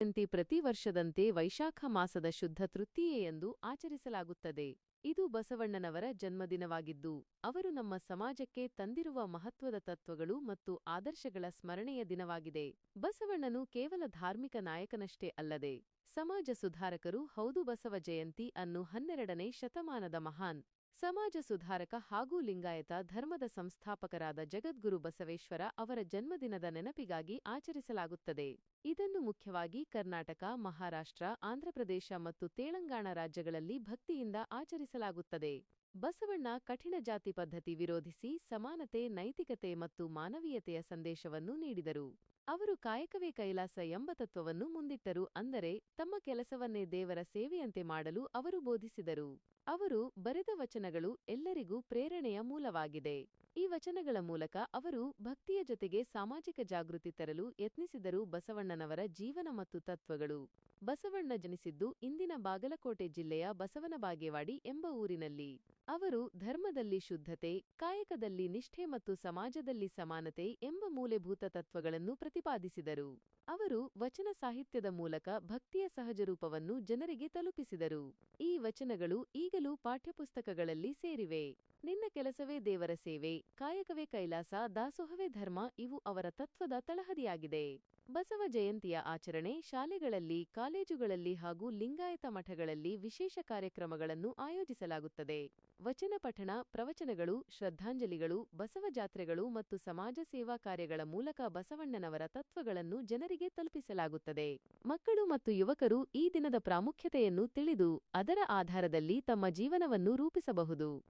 ಜಯಂತಿ ಪ್ರತಿ ವರ್ಷದಂತೆ ವೈಶಾಖ ಮಾಸದ ಶುದ್ಧ ತೃತೀಯೆಯೆಂದು ಆಚರಿಸಲಾಗುತ್ತದೆ. ಇದು ಬಸವಣ್ಣನವರ ಜನ್ಮದಿನವಾಗಿದ್ದು, ಅವರು ನಮ್ಮ ಸಮಾಜಕ್ಕೆ ತಂದಿರುವ ಮಹತ್ವದ ತತ್ವಗಳು ಮತ್ತು ಆದರ್ಶಗಳ ಸ್ಮರಣೆಯ ದಿನವಾಗಿದೆ. ಬಸವಣ್ಣನು ಕೇವಲ ಧಾರ್ಮಿಕ ನಾಯಕನಷ್ಟೇ ಅಲ್ಲದೆ, ಸಮಾಜ ಸುಧಾರಕರು ಹೌದು ಬಸವ ಜಯಂತಿ ಅನ್ನು ಹನ್ನೆರಡನೇ ಶತಮಾನದ ಮಹಾನ್ ಸಮಾಜ ಸುಧಾರಕ ಹಾಗೂ ಲಿಂಗಾಯತ ಧರ್ಮದ ಸಂಸ್ಥಾಪಕರಾದ ಜಗದ್ಗುರು ಬಸವೇಶ್ವರ ಅವರ ಜನ್ಮದಿನದ ನೆನಪಿಗಾಗಿ ಆಚರಿಸಲಾಗುತ್ತದೆ. ಇದನ್ನು ಮುಖ್ಯವಾಗಿ ಕರ್ನಾಟಕ, ಮಹಾರಾಷ್ಟ್ರ, ಆಂಧ್ರಪ್ರದೇಶ ಮತ್ತು ತೆಲಂಗಾಣ ರಾಜ್ಯಗಳಲ್ಲಿ ಭಕ್ತಿಯಿಂದ ಆಚರಿಸಲಾಗುತ್ತದೆ. ಬಸವಣ್ಣ ಕಠಿಣ ಜಾತಿ ಪದ್ಧತಿ ವಿರೋಧಿಸಿ ಸಮಾನತೆ, ನೈತಿಕತೆ ಮತ್ತು ಮಾನವೀಯತೆಯ ಸಂದೇಶವನ್ನು ನೀಡಿದರು. ಅವರು ಕಾಯಕವೇ ಕೈಲಾಸ ಎಂಬ ತತ್ವವನ್ನು ಮುಂದಿಟ್ಟರು ಅಂದರೆ ತಮ್ಮ ಕೆಲಸವನ್ನೇ ದೇವರ ಸೇವೆಯಂತೆ ಮಾಡಲು ಅವರು ಬೋಧಿಸಿದರು. ಅವರು ಬರೆದ ವಚನಗಳು ಎಲ್ಲರಿಗೂ ಪ್ರೇರಣೆಯ ಮೂಲವಾಗಿದೆ. ಈ ವಚನಗಳ ಮೂಲಕ ಅವರು ಭಕ್ತಿಯ ಜೊತೆಗೆ ಸಾಮಾಜಿಕ ಜಾಗೃತಿ ತರಲು ಯತ್ನಿಸಿದರು ಬಸವಣ್ಣನವರ ಜೀವನ ಮತ್ತು ತತ್ವಗಳು. ಬಸವಣ್ಣ ಜನಿಸಿದ್ದು ಇಂದಿನ ಬಾಗಲಕೋಟೆ ಜಿಲ್ಲೆಯ ಬಸವನ ಬಾಗೇವಾಡಿ ಎಂಬ ಊರಿನಲ್ಲಿ. ಅವರು ಧರ್ಮದಲ್ಲಿ ಶುದ್ಧತೆ, ಕಾಯಕದಲ್ಲಿ ನಿಷ್ಠೆ ಮತ್ತು ಸಮಾಜದಲ್ಲಿ ಸಮಾನತೆ ಎಂಬ ಮೂಲೆಭೂತ ತತ್ವಗಳನ್ನು ಪ್ರತಿಪಾದಿಸಿದರು. ಅವರು ವಚನ ಸಾಹಿತ್ಯದ ಮೂಲಕ ಭಕ್ತಿಯ ಸಹಜರೂಪವನ್ನು ಜನರಿಗೆ ತಲುಪಿಸಿದರು. ಈ ವಚನಗಳು ಈಗಲೂ ಪಾಠ್ಯಪುಸ್ತಕಗಳಲ್ಲಿ ಸೇರಿವೆ. ನಿನ್ನ ಕೆಲಸವೇ ದೇವರ ಸೇವೆ, ಕಾಯಕವೇ ಕೈಲಾಸ, ದಾಸೋಹವೇ ಧರ್ಮ, ಇವು ಅವರ ತತ್ವದ ತಳಹದಿಯಾಗಿದೆ. ಬಸವ ಜಯಂತಿಯ ಆಚರಣೆ ಶಾಲೆಗಳಲ್ಲಿ, ಕಾಲೇಜುಗಳಲ್ಲಿ ಹಾಗೂ ಲಿಂಗಾಯತ ಮಠಗಳಲ್ಲಿ ವಿಶೇಷ ಕಾರ್ಯಕ್ರಮಗಳನ್ನು ಆಯೋಜಿಸಲಾಗುತ್ತದೆ. ವಚನ ಪಠಣ, ಪ್ರವಚನಗಳು, ಶ್ರದ್ಧಾಂಜಲಿಗಳು, ಬಸವ ಜಾತ್ರೆಗಳು ಮತ್ತು ಸಮಾಜ ಸೇವಾ ಕಾರ್ಯಗಳ ಮೂಲಕ ಬಸವಣ್ಣನವರ ತತ್ವಗಳನ್ನು ಜನರಿಗೆ ತಲುಪಿಸಲಾಗುತ್ತದೆ. ಮಕ್ಕಳು ಮತ್ತು ಯುವಕರು ಈ ದಿನದ ಪ್ರಾಮುಖ್ಯತೆಯನ್ನು ತಿಳಿದು ಅದರ ಆಧಾರದಲ್ಲಿ ತಮ್ಮ ಜೀವನವನ್ನು ರೂಪಿಸಬಹುದು.